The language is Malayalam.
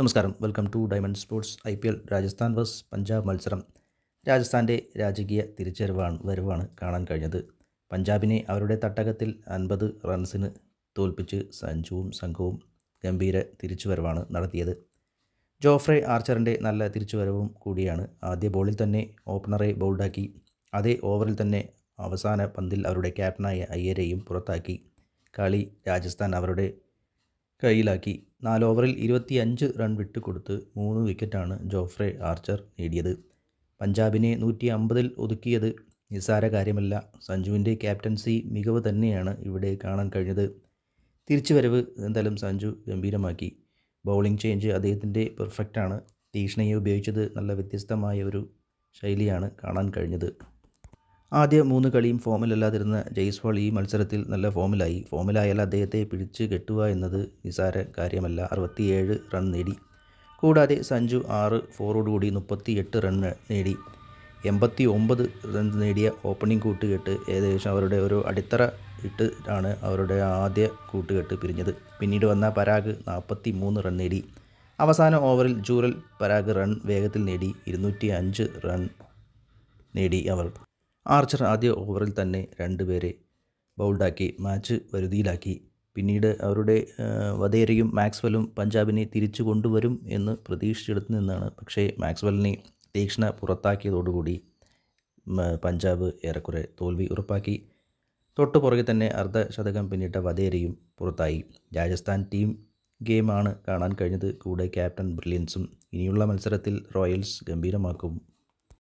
നമസ്കാരം. Welcome to diamond sports I P L Rajasthan versus Punjab മത്സരം. രാജസ്ഥാന്റെ രാജകീയ തിരിച്ചറിവാണ് വരവാണ് കാണാൻ കഴിഞ്ഞത്. പഞ്ചാബിനെ അവരുടെ തട്ടകത്തിൽ അൻപത് റൺസിന് തോൽപ്പിച്ച് സഞ്ജുവും സംഘവും ഗംഭീര തിരിച്ചുവരവാണ് നടത്തിയത്. ജോഫ്രെ ആർച്ചറിന്റെ നല്ല തിരിച്ചുവരവും കൂടിയാണ് ആദ്യ ബോളിൽ തന്നെ ഓപ്പണറെ ബൗൾഡാക്കി അതേ ഓവറിൽ തന്നെ അവസാന പന്തിൽ അവരുടെ ക്യാപ്റ്റനായ അയ്യരെയും പുറത്താക്കി. കളി രാജസ്ഥാൻ അവരുടെ കയ്യിലാക്കി. നാല് ഓവറിൽ ഇരുപത്തിയഞ്ച് റൺ വിട്ടുകൊടുത്ത് മൂന്ന് വിക്കറ്റാണ് ജോഫ്രെ ആർച്ചർ നേടിയത്. പഞ്ചാബിനെ നൂറ്റി അമ്പതിൽ ഒതുക്കിയത് നിസ്സാര കാര്യമല്ല. സഞ്ജുവിന്റെ ക്യാപ്റ്റൻസി മികവ് തന്നെയാണ് ഇവിടെ കാണാൻ കഴിഞ്ഞത്. തിരിച്ചുവരവ് എന്തായാലും സഞ്ജു ഗംഭീരമാക്കി. ബൗളിംഗ് ചേഞ്ച് അദ്ദേഹത്തിന്റെ പെർഫെക്റ്റാണ്. തീക്ഷ്ണയെ ഉപയോഗിച്ചത് നല്ല വ്യത്യസ്തമായ ഒരു ശൈലിയാണ് കാണാൻ കഴിഞ്ഞത്. ആദ്യ മൂന്ന് കളിയും ഫോമിലല്ലാതിരുന്ന ജയ്സ്വാൾ ഈ മത്സരത്തിൽ നല്ല ഫോമിലായി. ഫോമിലായാൽ അദ്ദേഹത്തെ പിടിച്ച് കെട്ടുക എന്നത് നിസാര കാര്യമല്ല. അറുപത്തിയേഴ് റൺ നേടി. കൂടാതെ സഞ്ജു ആറ് ഫോറോടുകൂടി മുപ്പത്തിയെട്ട് റൺ നേടി. എൺപത്തി ഒമ്പത് റൺ നേടിയ ഓപ്പണിംഗ് കൂട്ടുകെട്ട് ഏകദേശം അവരുടെ ഒരു അടിത്തറ ഇട്ട് ആണ് അവരുടെ ആദ്യ കൂട്ടുകെട്ട് പിരിഞ്ഞത്. പിന്നീട് വന്ന പരാഗ് നാൽപ്പത്തി മൂന്ന് റൺ നേടി. അവസാന ഓവറിൽ ജൂറൽ പരാഗ് റൺ വേഗത്തിൽ നേടി. ഇരുന്നൂറ്റി അഞ്ച് റൺ നേടി അവർ. ആർച്ചർ ആദ്യ ഓവറിൽ തന്നെ രണ്ടുപേരെ ബൗൾഡാക്കി മാച്ച് വരുതിയിലാക്കി. പിന്നീട് അവരുടെ വധേരയും മാക്സ്വെലും പഞ്ചാബിനെ തിരിച്ചു കൊണ്ടുവരും എന്ന് പ്രതീക്ഷിച്ചെടുത്തു നിന്നാണ്. പക്ഷേ മാക്സ്വെല്ലിനെ തീക്ഷ്ണ പുറത്താക്കിയതോടുകൂടി പഞ്ചാബ് ഏറെക്കുറെ തോൽവി ഉറപ്പാക്കി. തൊട്ടു പുറകെ തന്നെ അർദ്ധശതകം പിന്നിട്ട വധേരയും പുറത്തായി. രാജസ്ഥാൻ ടീം ഗെയിമാണ് കാണാൻ കഴിഞ്ഞത്. കൂടെ ക്യാപ്റ്റൻ ബ്രില്യൻസും ഇനിയുള്ള മത്സരത്തിൽ റോയൽസ് ഗംഭീരമാക്കും.